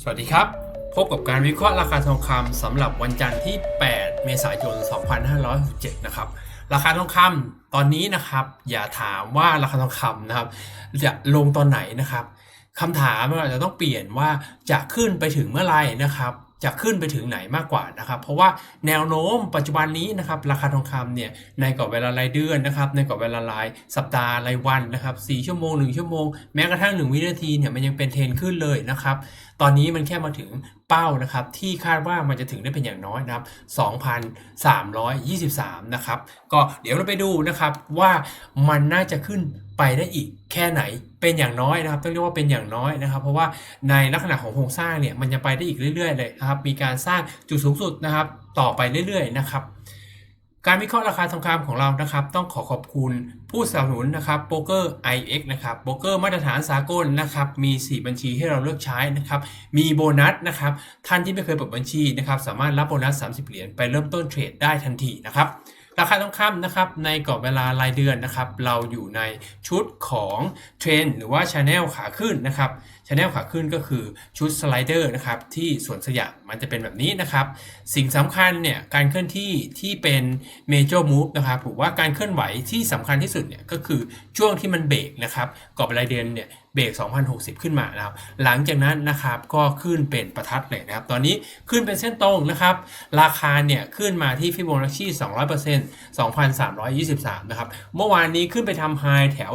สวัสดีครับ พบกับการวิเคราะห์ราคาทองคำสำหรับวันจันทร์ที่ 8 เมษายน 2567 นะครับ ราคาทองคำตอนนี้นะครับ อย่าถามว่าราคาทองคำนะครับ จะลงตอนไหนนะครับคำถามเราจะต้องเปลี่ยนว่าจะขึ้นไปถึงเมื่อไหร่นะครับจะขึ้นไปถึงไหนมากกว่านะครับ เพราะว่าแนวโน้มปัจจุบันนี้นะครับ ราคาทองคำเนี่ยในกรอบเวลารายเดือนนะครับ ในกรอบเวลารายสัปดาห์รายวันนะครับ4ชั่วโมง 1 ชั่วโมง แม้กระทั่ง 1 วินาทีเนี่ยมันยังเป็นเทรนขึ้นเลยนะครับ ตอนนี้มันแค่มาถึงเป้านะครับที่คาดว่ามันจะถึงได้เป็นอย่างน้อยนะครับ 2,323 นะครับ ก็เดี๋ยวเราไปดูนะครับว่ามันน่าจะขึ้นไปได้อีกแค่ไหนเป็นอย่างน้อยนะครับ ต้องเรียกว่าเป็นอย่างน้อยนะครับ เพราะว่าในลักษณะของโครงสร้างเนี่ยมันจะไปได้อีกเรื่อยๆเลยนะครับ มีการสร้างจุดสูงสุดนะครับ ต่อไปเรื่อยๆนะครับ การวิเคราะห์ราคาทองคำของเรานะครับ ต้องขอขอบคุณผู้สนับสนุนนะครับโบรกเกอร์ IX นะครับโบรกเกอร์มาตรฐานสากลนะครับ มี 4 บัญชีให้เราเลือกใช้นะครับ มีโบนัสนะครับ ท่านที่ไม่เคยเปิดบัญชีนะครับ สามารถรับโบนัส 30 เหรียญไปเริ่มต้นเทรดได้ทันทีนะครับ ราคาทองคำนะครับ ในกรอบเวลารายเดือนนะครับ เราอยู่ในชุดของเทรนหรือว่าช anel ขาขึ้นนะครับช anel ขาขึ้นก็คือชุดสไลเดอร์นะครับที่สวนสยามมันจะเป็นแบบนี้นะครับ สิ่งสำคัญเนี่ยการเคลื่อนที่ที่เป็น major move นะครับหรือว่าการเคลื่อนไหวที่สำคัญที่สุดเนี่ยก็คือช่วงที่มันเบรกนะครับกรอบรายเดือนเนี่ยเบรก 2060 ขึ้นมานะครับ หลังจากนั้นนะครับก็ขึ้นเป็นประทัดเลยนะครับ ตอนนี้ขึ้นเป็นเส้นตรงนะครับ ราคาเนี่ยขึ้นมาที่ฟิโบนัชชี200% 2,323 นะครับ เมื่อวานนี้ขึ้นไปทำไฮแถว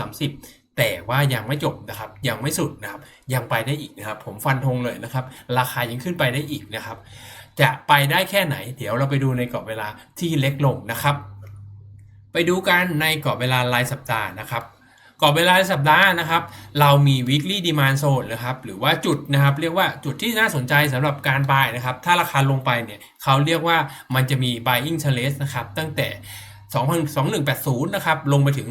2,330 แต่ว่ายังไม่จบนะครับ ยังไม่สุดนะครับ ยังไปได้อีกนะครับ ผมฟันธงเลยนะครับ ราคายังขึ้นไปได้อีกนะครับ จะไปได้แค่ไหน เดี๋ยวเราไปดูในกรอบเวลาที่เล็กลงนะครับ ไปดูกันในกรอบเวลารายสัปดาห์นะครับกรอบเวลารายสัปดาห์นะครับ เรามี weekly demand zone นะครับ หรือว่าจุดนะครับ เรียกว่าจุดที่น่าสนใจสำหรับการ buy นะครับ ถ้าราคาลงไปเนี่ย เขาเรียกว่ามันจะมี buying challenge นะครับ ตั้งแต่ 2180 นะครับ ลงไปถึง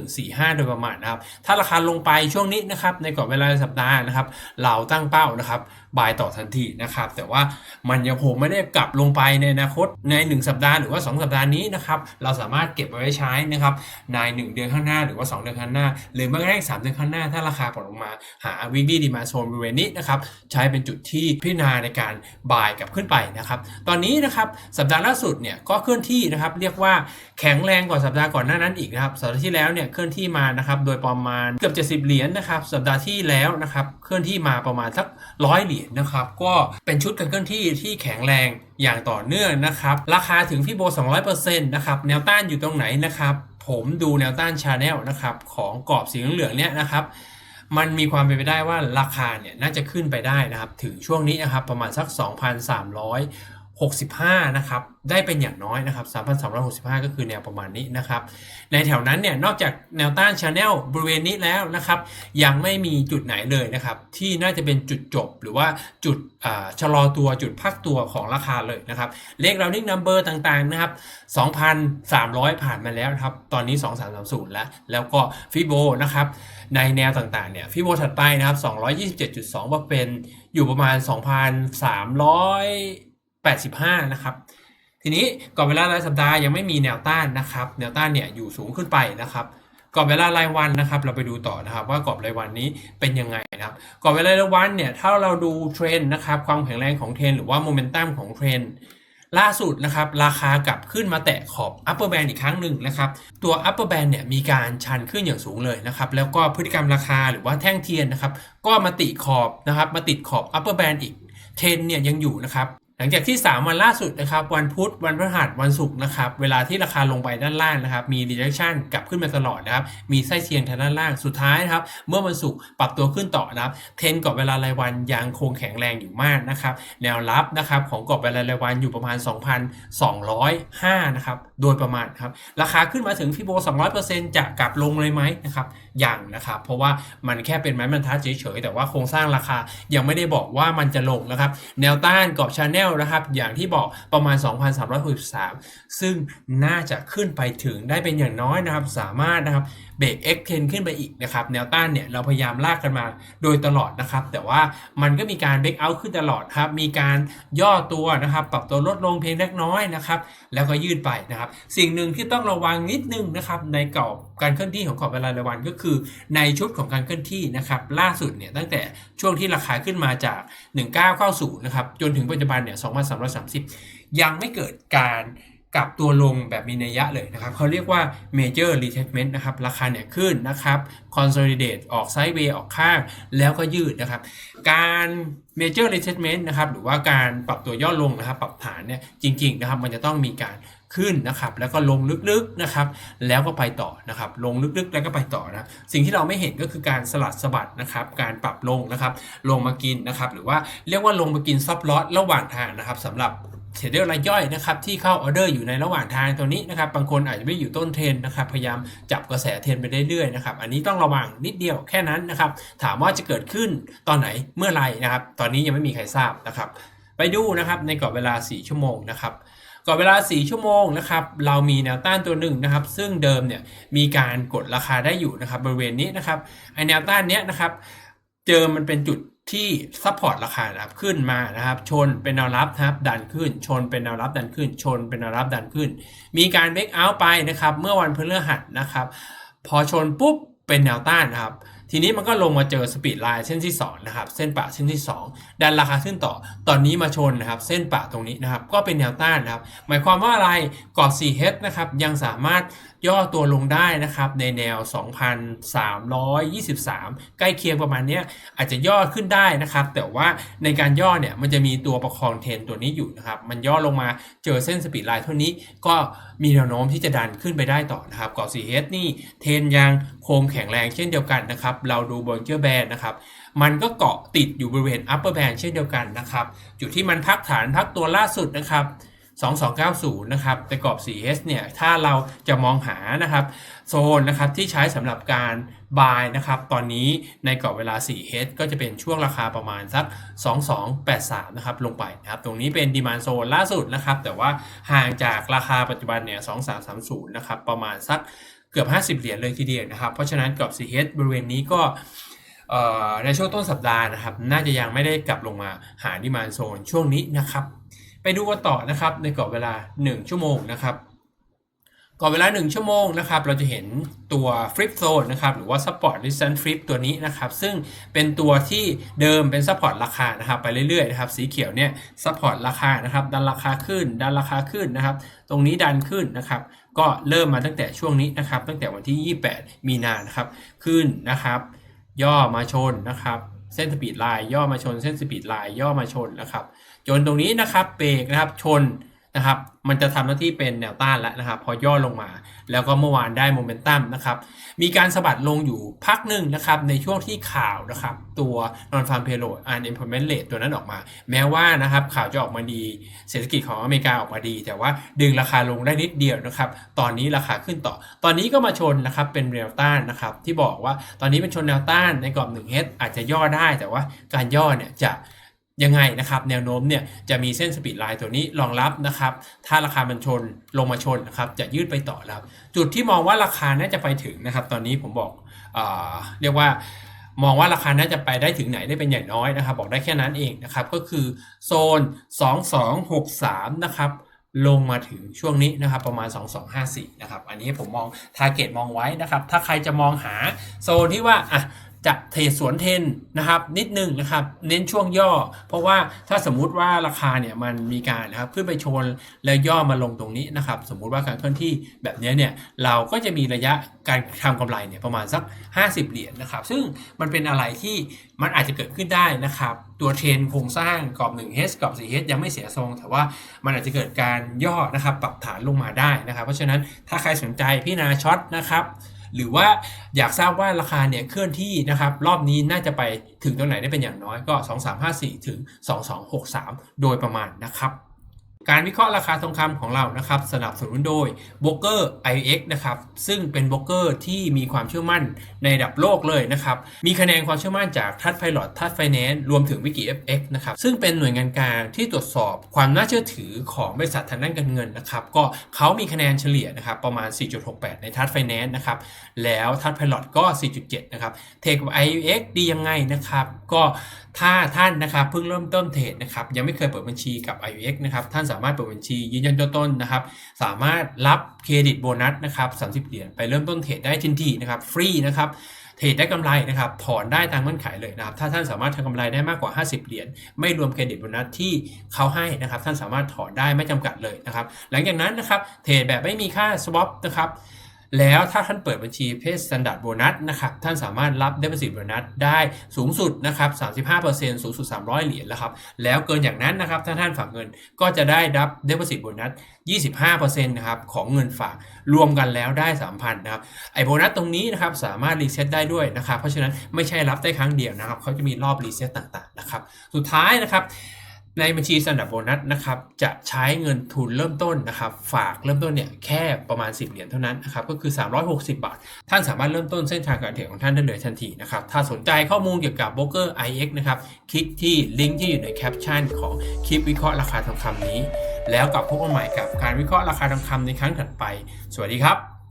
2145 โดยประมาณนะครับ ถ้าราคาลงไปช่วงนี้นะครับ ในกรอบเวลาสัปดาห์นะครับ เราตั้งเป้านะครับบายต่อทันทีนะครับ แต่ว่ามันยังคงไม่ได้กลับลงไปในอนาคตใน 1 สัปดาห์หรือว่า 2 สัปดาห์นี้นะครับ เราสามารถเก็บไว้ใช้นะครับใน 1 เดือนข้างหน้าหรือว่า 2 เดือนข้างหน้า หรือแม้กระทั่ง3เดือนข้างหน้า ถ้าราคาปรับลงมาหา weekly demand zone บริเวณนี้นะครับ ใช้เป็นจุดที่พิจารณาในการบายกลับขึ้นไปนะครับ ตอนนี้นะครับสัปดาห์ล่าสุดเนี่ยก็เคลื่อนที่นะครับเรียกว่าแข็งแรงกว่าสัปดาห์ก่อนหน้านั้นอีกนะครับสัปดาห์ที่แล้วเนี่ยเคลื่อนที่มานะครับโดยประมาณเกือบ70 เหรียญนะครับสัปดาห์ที่แล้วนะครับเคลื่อนที่มาประมาณสักร้อยเหรียญนะครับก็เป็นชุดการเคลื่อนที่ที่แข็งแรงอย่างต่อเนื่องนะครับราคาถึงพี่โบ 200%นะครับแนวต้านอยู่ตรงไหนนะครับผมดูแนวต้านชาแนลนะครับของกรอบสีเหลืองเนี่ยนะครับมันมีความเป็นไปได้ว่าราคาเนี่ยน่าจะขึ้นไปได้นะครับถึงช่วงนี้นะครับประมาณสัก 2,365 นะครับ ได้เป็นอย่างน้อยนะครับ 3,365 ก็คือแนวประมาณนี้นะครับ ในแถวนั้นเนี่ย นอกจากแนวต้านชาแนลบริเวณนี้แล้วนะครับ ยังไม่มีจุดไหนเลยนะครับ ที่น่าจะเป็นจุดจบหรือว่าจุดชะลอตัวจุดพักตัวของราคาเลยนะครับ เลข rounding number ต่างๆนะครับ 2,300 ผ่านมาแล้วครับ ตอนนี้ 2330 แล้ว แล้วก็ฟิโบนะครับ ในแนวต่างๆ เนี่ย ฟิโบถัดไปนะครับ 227.2ว่าเป็นอยู่ประมาณ 85 นะครับ ทีนี้กรอบเวลารายสัปดาห์ยังไม่มีแนวต้านนะครับ แนวต้านเนี่ยอยู่สูงขึ้นไปนะครับกรอบเวลารายวันนะครับ เราไปดูต่อนะครับ ว่ากรอบรายวันนี้เป็นยังไงนะครับกรอบเวลารายวันเนี่ยถ้าเราดูเทรนด์นะครับ ความแข็งแรงของเทรนด์หรือว่าโมเมนตัมของเทรนด์ล่าสุดนะครับ ราคากลับขึ้นมาแตะขอบ upper band อีกครั้งหนึ่งนะครับ ตัว upper band เนี่ยมีการชันขึ้นอย่างสูงเลยนะครับ แล้วก็พฤติกรรมราคาหรือว่าแท่งเทียนนะครับ ก็มาติขอบนะครับ มาติดขอบ upper band อีกเทรนเนี่ยยังอยู่นะครับ ลังจากที่ 3 วันล่าสุดนะครับ วันพุธวันพฤหัสวันศุกร์นะครับ เวลาที่ราคาลงไปด้านล่างนะครับ มี rejection กลับขึ้นมาตลอดนะครับ มีไส้เชียงทางด้านล่างสุดท้ายนะครับ เมื่อวันศุกร์ปรับตัวขึ้นต่อนะครับเทนกรอบเวลารายวันยังคงแข็งแรงอยู่มากนะครับ แนวรับนะครับของกรอบเวลารายวันอยู่ประมาณ 2,205นะครับโดยประมาณครับราคาขึ้นมาถึงฟิโบ200%จะกลับลงเลยไหมนะครับยังนะครับ เพราะว่ามันแค่เป็นไม้บรรทัดเฉยๆแต่ว่าโครงสร้างราคายังไม่ได้บอกว่ามันจะลงนะครับ แนวต้านกรอบชาแนลนะครับ อย่างที่บอกประมาณ 2,363 ซึ่งน่าจะขึ้นไปถึงได้เป็นอย่างน้อยนะครับ สามารถนะครับเบรก X10 ขึ้นไปอีกนะครับแนวต้านเนี่ยเราพยายามลากกันมาโดยตลอดนะครับแต่ว่ามันก็มีการเบรกเอาท์ขึ้นตลอดครับมีการย่อตัวนะครับปรับตัวลดลงเพียงเล็กน้อยนะครับแล้วก็ยืดไปนะครับสิ่งหนึ่งที่ต้องระวังนิดนึงนะครับในกรอบการเคลื่อนที่ของกรอบเวลารายวันก็คือ ในชุดของการเคลื่อนที่นะครับล่าสุดเนี่ยตั้งแต่ช่วงที่ราคาขึ้นมาจาก 1990นะครับจนถึงปัจจุบันเนี่ย2,330 ยังไม่เกิดการ กลับตัวลงแบบมีนัยยะเลยนะครับเขาเรียกว่า major retestment นะครับ ราคาเนี่ยขึ้นนะครับ consolidate ออกไซด์เวย์ออกข้าง แล้วก็ยืดนะครับ การ major retestment นะครับ หรือว่าการปรับตัวย่อลงนะครับ ปรับฐานเนี่ยจริง ๆ นะครับ มันจะต้องมีการขึ้นนะครับ แล้วก็ลงลึกๆนะครับ แล้วก็ไปต่อนะครับ ลงลึกๆ แล้วก็ไปต่อนะสิ่งที่เราไม่เห็นก็คือการสลัดสะบัดนะครับ การปรับลงนะครับ ลงมากินนะครับ หรือว่าเรียกว่าลงมากินซับลอตระหว่างทางนะครับสำหรับ เทรดเดอร์รายย่อยนะครับที่เข้าออเดอร์อยู่ในระหว่างทางตัวนี้นะครับบางคนอาจจะไม่อยู่ต้นเทรนนะครับพยายามจับกระแสเทรนไปเรื่อยๆนะครับอันนี้ต้องระวังนิดเดียวแค่นั้นนะครับถามว่าจะเกิดขึ้นตอนไหนเมื่อไหร่นะครับตอนนี้ยังไม่มีใครทราบนะครับไปดูนะครับในกรอบเวลา 4 ชั่วโมงนะครับกรอบเวลา 4 ชั่วโมงนะครับเรามีแนวต้านตัวหนึ่งนะครับซึ่งเดิมเนี่ยมีการกดราคาได้อยู่นะครับบริเวณนี้นะครับไอแนวต้านเนี้ยนะครับเจอมันเป็นจุด ที่ซัพพอร์ตราคานะครับขึ้นมานะครับ ชนเป็นแนวรับนะครับดันขึ้น ชนเป็นแนวรับดันขึ้น ชนเป็นแนวรับดันขึ้น มีการเบรกเอาท์ไปนะครับ เมื่อวันพฤหัสนะครับ พอชนปุ๊บเป็นแนวต้านนะครับทีนี้มันก็ลงมาเจอสปีดไลน์เส้นที่2นะครับเส้นปะเส้นที่ 2 ดันราคาขึ้นต่อ ตอนนี้มาชนนะครับเส้นปะตรงนี้นะครับก็เป็นแนวต้านนะครับหมายความว่าอะไรกรอบ 4H นะครับยังสามารถย่อตัวลงได้นะครับในแนว 2,323 ใกล้เคียงประมาณนี้อาจจะย่อขึ้นได้นะครับ แต่ว่าในการย่อเนี่ยมันจะมีตัวประคองเทนตัวนี้อยู่นะครับมันย่อลงมาเจอเส้นสปีดไลน์เท่านี้ก็มีแนวโน้มที่จะดันขึ้นไปได้ต่อนะครับกรอบ 4H นี่เทนยังโครงแข็งแรงเช่นเดียวกันนะครับเราดูบนเจอร์แบนนะครับ มันก็เกาะติดอยู่บริเวณ upper band เช่นเดียวกันนะครับ จุดที่มันพักฐานพักตัวล่าสุดนะครับ2290 นะครับแต่กรอบ 4S เนี่ย ถ้าเราจะมองหานะครับโซนนะครับที่ใช้สำหรับการ buy นะครับ ตอนนี้ในกรอบเวลา 4S ก็จะเป็นช่วงราคาประมาณสัก 2283 นะครับ ลงไปนะครับ ตรงนี้เป็น demand zone ล่าสุดนะครับ แต่ว่าห่างจากราคาปัจจุบันเนี่ย 2330 นะครับ ประมาณสัก เกือบ 50 เหรียญเลยทีเดียวนะครับ เพราะฉะนั้นกรอบ 4H บริเวณนี้ก็ในช่วงต้นสัปดาห์นะครับ น่าจะยังไม่ได้กลับลงมาหาดิมานโซนช่วงนี้นะครับ ไปดูกันต่อนะครับในกรอบเวลา 1 ชั่วโมงนะครับ กรอบเวลา 1 ชั่วโมงนะครับ เราจะเห็นตัวฟลิปโซนนะครับ หรือว่า support resistance flip ตัวนี้นะครับ ซึ่งเป็นตัวที่เดิมเป็น support ราคานะครับ ไปเรื่อยๆนะครับ สีเขียวเนี่ย support ราคานะครับ ดันราคาขึ้น ดันราคาขึ้นนะครับ ตรงนี้ดันขึ้นนะครับ ก็เริ่มมาตั้งแต่ช่วงนี้นะครับ ตั้งแต่วันที่ 28 มีนานะครับ ขึ้นนะครับ ย่อมาชนนะครับเส้นสปีดไลน์ย่อมาชนเส้นสปีดไลน์ย่อมาชนนะครับ จนตรงนี้นะครับเบรกนะครับชน นะครับ มันจะทำหน้าที่เป็นแนวต้านแล้วนะครับ พอย่อลงมา แล้วก็เมื่อวานได้โมเมนตัมนะครับ มีการสะบัดลงอยู่พักหนึ่งนะครับ ในช่วงที่ข่าวนะครับ ตัว non farm payroll unemployment rate ตัวนั้นออกมา แม้ว่านะครับข่าวจะออกมาดี เศรษฐกิจของอเมริกาออกมาดี แต่ว่าดึงราคาลงได้นิดเดียวนะครับ ตอนนี้ราคาขึ้นต่อ ตอนนี้ก็มาชนนะครับ เป็นแนวต้านนะครับ ที่บอกว่าตอนนี้เป็นชนแนวต้านในกรอบ1 h อาจจะย่อได้ แต่ว่าการย่อเนี่ยจะ ยังไงนะครับแนวโน้มเนี่ยจะมีเส้นสปีดไลน์ตัวนี้รองรับนะครับถ้าราคามันชนลงมาชนนะครับจะยืดไปต่อแล้วจุดที่มองว่าราคาน่าจะไปถึงนะครับ ตอนนี้ผมบอกเออเรียกว่ามองว่าราคาน่าจะไปได้ถึงไหนได้เป็นอย่างน้อยนะครับ บอกได้แค่นั้นเองนะครับก็คือโซน 2263 นะครับลงมาถึงช่วงนี้นะครับประมาณ 2254 นะครับอันนี้ผมมอง t a r g e t มองไว้นะครับถ้าใครจะมองหาโซนที่ว่าอะ จะเทรดสวนเทนนะครับนิดนึงนะครับเน้นช่วงย่อ เพราะว่าถ้าสมมุติว่าราคาเนี่ยมันมีการนะครับขึ้นไปชนแล้วย่อมาลงตรงนี้นะครับสมมุติว่าการเคลื่อนที่แบบนี้เนี่ยเราก็จะมีระยะการทำกำไรเนี่ยประมาณสัก 50 เหรียญนะครับ ซึ่งมันเป็นอะไรที่มันอาจจะเกิดขึ้นได้นะครับตัวเทรนโครงสร้างกรอบ 1H กรอบ 4H ยังไม่เสียทรง แต่ว่ามันอาจจะเกิดการย่อนะครับปรับฐานลงมาได้นะครับ เพราะฉะนั้นถ้าใครสนใจพี่นาช็อตนะครับ หรือว่าอยากทราบว่าราคาเนี่ยเคลื่อนที่นะครับรอบนี้น่าจะไปถึงตรงไหนได้เป็นอย่างน้อยก็ 2354 ถึง 2263 โดยประมาณนะครับ การวิเคราะห์ราคาทองคำของเรานะครับสนับสนุนโดย b r o k e r IX นะครับซึ่งเป็นโบรกเกอร์ที่มีความเชื่อมั่นในระดับโลกเลยนะครับมีคะแนนความเชื่อมั่นจากทัดไพลอตทัดไฟแนนซ์รวมถึงวิกิ FX นะครับซึ่งเป็นหน่วยงานกลางที่ตรวจสอบความน่าเชื่อถือของบริษัททางด้านการเงินนะครับก็เขามีคะแนนเฉลี่ยนะครับประมาณ 4.68 ในทัดไฟแนนซ์นะครับแล้วทัดไพลอตก็ 4.7 นะครับเทคกับ IX ดียังไงนะครับก็ถ้าท่านนะครับเพิ่งเริ่มต้นเทรดนะครับยังไม่เคยเปิดบัญชีกับ IUX นะครับท่านสามารถเปิดบัญชียืนยันตัวตนนะครับ สามารถรับเครดิตโบนัสนะครับ30 เหรียญไปเริ่มต้นเทรดได้ทันทีนะครับฟรีนะครับเทรดได้กำไรนะครับถอนได้ตามเงื่อนไขเลยนะครับ ถ้าท่านสามารถทำกำไรได้มากกว่า 50 เหรียญไม่รวมเครดิตโบนัสที่เขาให้นะครับ ท่านสามารถถอนได้ไม่จำกัดเลยนะครับ หลังจากนั้นนะครับเทรดแบบไม่มีค่าสวอปนะครับ แล้วถ้าท่านเปิดบัญชีเพจ Standard Bonus นะครับท่านสามารถรับ Deposit Bonus ได้สูงสุดนะครับ35%สูงสุด 300 เหรียญแล้วครับแล้วเกินอย่างนั้นนะครับถ้าท่านฝากเงินก็จะได้รับ Deposit Bonus 25%นะครับของเงินฝากรวมกันแล้วได้ 3,000นะครับไอโบนัสตรงนี้นะครับสามารถรีเซ็ตได้ด้วยนะครับเพราะฉะนั้นไม่ใช่รับได้ครั้งเดียวนะครับเขาจะมีรอบรีเซ็ตต่างๆนะครับสุดท้ายนะครับ ในบัญชีสนดาร์ดโบนัสนะครับจะใช้เงินทุนเริ่มต้นนะครับฝากเริ่มต้นเนี่ยแค่ประมาณ 10 เหรียญเท่านั้นนะครับก็คือ 360 บาท ท่านสามารถเริ่มต้นเส้นทางการเทรดของท่านได้เลยทันทีนะครับถ้าสนใจข้อมูลเกี่ยวกับโบรกเกอร์ IX นะครับคลิกที่ลิงก์ที่อยู่ในแคปชั่นของคลิปวิเคราะห์ราคาทองคำนี้ แล้วกลับพบกันใหม่กับการวิเคราะห์ราคาทองคำในครั้งถัดไป สวัสดีครับ